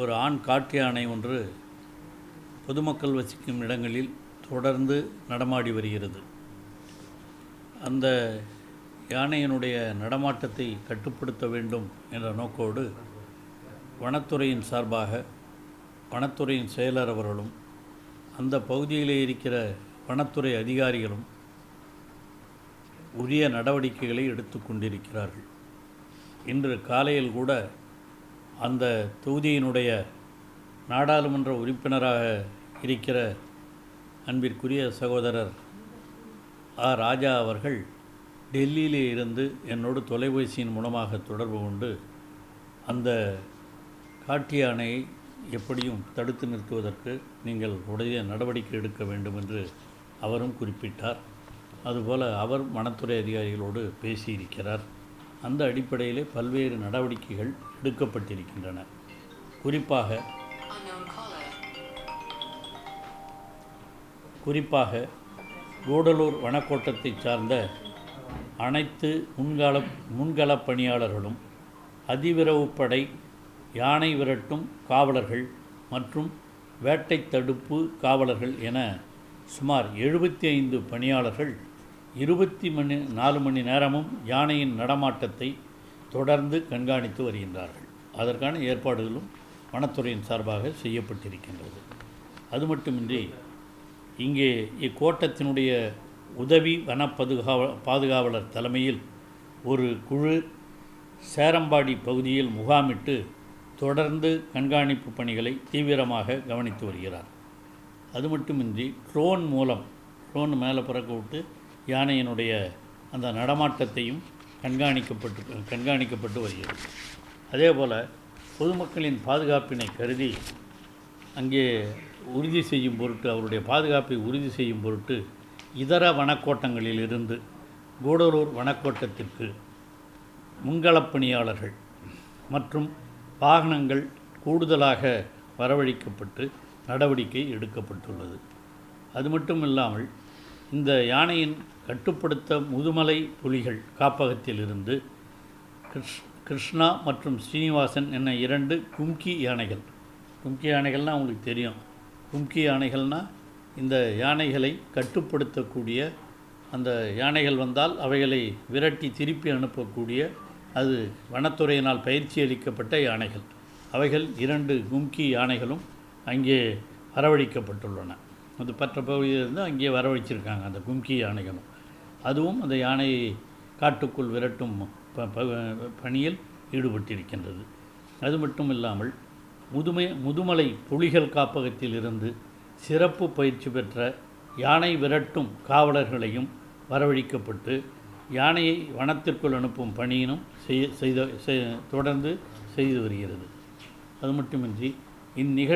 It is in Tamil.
ஒரு ஆண் காட்டு யானை ஒன்று பொதுமக்கள் வசிக்கும் இடங்களில் தொடர்ந்து நடமாடி வருகிறது. அந்த யானையினுடைய நடமாட்டத்தை கட்டுப்படுத்த வேண்டும் என்ற நோக்கோடு வனத்துறையின் சார்பாக வனத்துறையின் செயலர் அவர்களும் அந்த பகுதியிலே இருக்கிற வனத்துறை அதிகாரிகளும் உரிய நடவடிக்கைகளை எடுத்து கொண்டிருக்கிறார்கள். இன்று காலையில் கூட அந்த தொகுதியினுடைய நாடாளுமன்ற உறுப்பினராக இருக்கிற அன்பிற்குரிய சகோதரர் ஆ. ராஜா அவர்கள் டெல்லியிலே இருந்து என்னோடு தொலைபேசியின் மூலமாக தொடர்பு கொண்டு அந்த காட்டு யானையை எப்படியும் தடுத்து நிறுத்துவதற்கு நீங்கள் உடைய நடவடிக்கை எடுக்க வேண்டும் என்று அவரும் குறிப்பிட்டார். அதுபோல் அவர் வனத்துறை அதிகாரிகளோடு பேசியிருக்கிறார். அந்த அடிப்படையிலே பல்வேறு நடவடிக்கைகள் எடுக்கப்பட்டிருக்கின்றன. குறிப்பாக குறிப்பாக கூடலூர் வனக்கோட்டத்தை சார்ந்த அனைத்து முன்கள முன்களப் பணியாளர்களும் அதிவிரவுப்படை யானை விரட்டும் காவலர்கள் மற்றும் வேட்டை தடுப்பு காவலர்கள் என சுமார் எழுபத்தி ஐந்து பணியாளர்கள் இருபத்தி மணி நாலு மணி நேரமும் யானையின் நடமாட்டத்தை தொடர்ந்து கண்காணித்து வருகின்றார்கள். அதற்கான ஏற்பாடுகளும் வனத்துறையின் சார்பாக செய்யப்பட்டிருக்கின்றது. அது மட்டுமின்றி இங்கே இக்கோட்டத்தினுடைய உதவி வன பாதுகாவலர் தலைமையில் ஒரு குழு சேரம்பாடி பகுதியில் முகாமிட்டு தொடர்ந்து கண்காணிப்பு பணிகளை தீவிரமாக கவனித்து வருகிறார். அது மட்டுமின்றி ட்ரோன் மூலம் ட்ரோன் மேலே பறக்க விட்டு யானையினுடைய அந்த நடமாட்டத்தையும் கண்காணிக்கப்பட்டு கண்காணிக்கப்பட்டு வருகிறது. அதே போல் பொதுமக்களின் பாதுகாப்பினை கருதி அங்கே உறுதி செய்யும் பொருட்டு அவருடைய பாதுகாப்பை உறுதி செய்யும் பொருட்டு இதர வனக்கோட்டங்களிலிருந்து கூடலூர் வனக்கோட்டத்திற்கு முன்களப்பணியாளர்கள் மற்றும் வாகனங்கள் கூடுதலாக வரவழைக்கப்பட்டு நடவடிக்கை எடுக்கப்பட்டுள்ளது. அது மட்டும் இல்லாமல் இந்த யானையின் கட்டுப்படுத்த முதுமலை புலிகள் காப்பகத்திலிருந்து கிருஷ் கிருஷ்ணா மற்றும் ஸ்ரீனிவாசன் என இரண்டு கும்கி யானைகள். கும்கி யானைகள்னால் உங்களுக்கு தெரியும். கும்கி யானைகள்னால் இந்த யானைகளை கட்டுப்படுத்தக்கூடிய அந்த யானைகள் வந்தால் அவைகளை விரட்டி திருப்பி அனுப்பக்கூடிய அது வனத்துறையினால் பயிற்சி அளிக்கப்பட்ட யானைகள். அவைகள் இரண்டு கும்கி யானைகளும் அங்கே வரவழைக்கப்பட்டுள்ளன அது மற்ற பகுதியிலிருந்து அங்கே வரவழைச்சிருக்காங்க அந்த கும்கி யானைகளும். அதுவும் அந்த யானையை காட்டுக்குள் விரட்டும் ப- பணியில் ஈடுபட்டிருக்கின்றது. அது மட்டும் இல்லாமல் முதுமை முதுமலை புலிகள் காப்பகத்தில் இருந்து சிறப்பு பயிற்சி பெற்ற யானை விரட்டும் காவலர்களையும் வரவழைக்கப்பட்டு யானையை வனத்திற்குள் அனுப்பும் பணியினும் செய்ய செய்த தொடர்ந்து செய்து வருகிறது. அது மட்டுமின்றி இந்நிகழ்